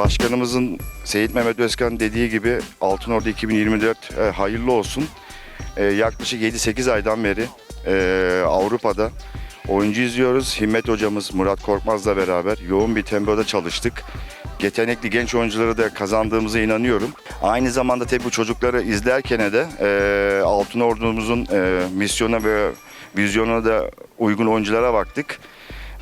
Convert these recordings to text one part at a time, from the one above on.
Başkanımızın Seyit Mehmet Özkan dediği gibi Altınordu 2024 e, hayırlı olsun. E, yaklaşık 7-8 aydan beri e, Avrupa'da oyuncu izliyoruz. Himmet hocamız Murat Korkmaz'la beraber yoğun bir tempoda çalıştık. Yetenekli genç oyuncuları da kazandığımıza inanıyorum. Aynı zamanda tabii bu çocukları izlerken de e, Altın Ordumuzun e, misyona ve vizyonuna da uygun oyunculara baktık.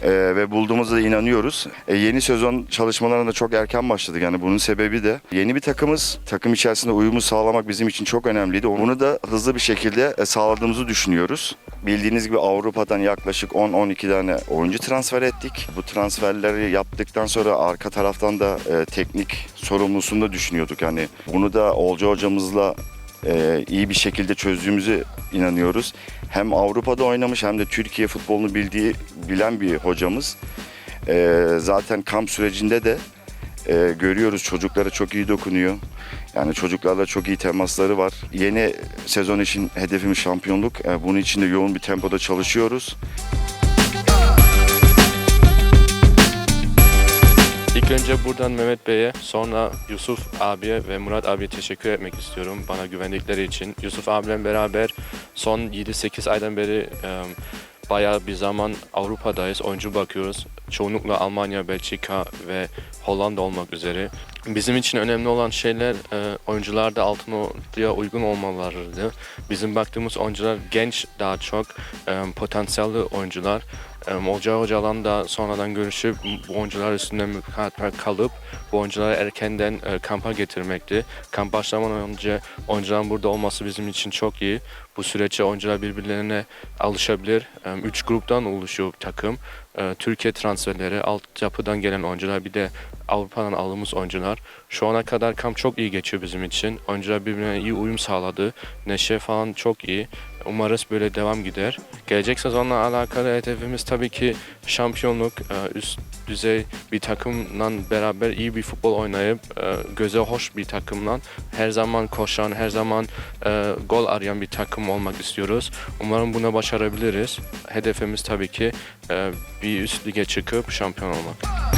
Ee, ve bulduğumuza da inanıyoruz. Ee, yeni sezon çalışmalarına da çok erken başladık. Yani bunun sebebi de yeni bir takımız. Takım içerisinde uyumu sağlamak bizim için çok önemliydi. Bunu da hızlı bir şekilde e, sağladığımızı düşünüyoruz. Bildiğiniz gibi Avrupa'dan yaklaşık 10-12 tane oyuncu transfer ettik. Bu transferleri yaptıktan sonra arka taraftan da e, teknik sorumlusunu da düşünüyorduk. Yani bunu da Olca hocamızla e, iyi bir şekilde çözdüğümüzü inanıyoruz. Hem Avrupa'da oynamış hem de Türkiye futbolunu bildiği bilen bir hocamız. E, zaten kamp sürecinde de e, görüyoruz çocuklara çok iyi dokunuyor. Yani çocuklarla çok iyi temasları var. Yeni sezon için hedefimiz şampiyonluk. E, bunun için de yoğun bir tempoda çalışıyoruz. İlk önce buradan Mehmet Bey'e, sonra Yusuf abiye ve Murat abiye teşekkür etmek istiyorum bana güvendikleri için. Yusuf abiyle beraber son 7-8 aydan beri e, bayağı bir zaman Avrupa'dayız, oyuncu bakıyoruz. Çoğunlukla Almanya, Belçika ve Hollanda olmak üzere. Bizim için önemli olan şeyler e, oyuncularda altın ortaya uygun olmalarıydı. Bizim baktığımız oyuncular genç daha çok, e, potansiyelli oyuncular. E, Hoca hocalan da sonradan görüşüp bu oyuncular üstünde mükemmel kalıp bu oyuncuları erkenden e, kampa getirmekti. Kamp başlamadan önce oyuncuların burada olması bizim için çok iyi. Bu süreçte oyuncular birbirlerine alışabilir. E, Üç gruptan oluşuyor takım. E, Türkiye transferleri, altyapıdan gelen oyuncular bir de Avrupa'dan aldığımız oyuncular. Şu ana kadar kamp çok iyi geçiyor bizim için. Oyuncular birbirine iyi uyum sağladı. Neşe falan çok iyi. Umarız böyle devam gider. Gelecek sezonla alakalı hedefimiz tabii ki şampiyonluk. Ee, Üst düzey bir takımla beraber iyi bir futbol oynayıp e, göze hoş bir takımla her zaman koşan, her zaman e, gol arayan bir takım olmak istiyoruz. Umarım buna başarabiliriz. Hedefimiz tabii ki e, bir üst lige çıkıp şampiyon olmak.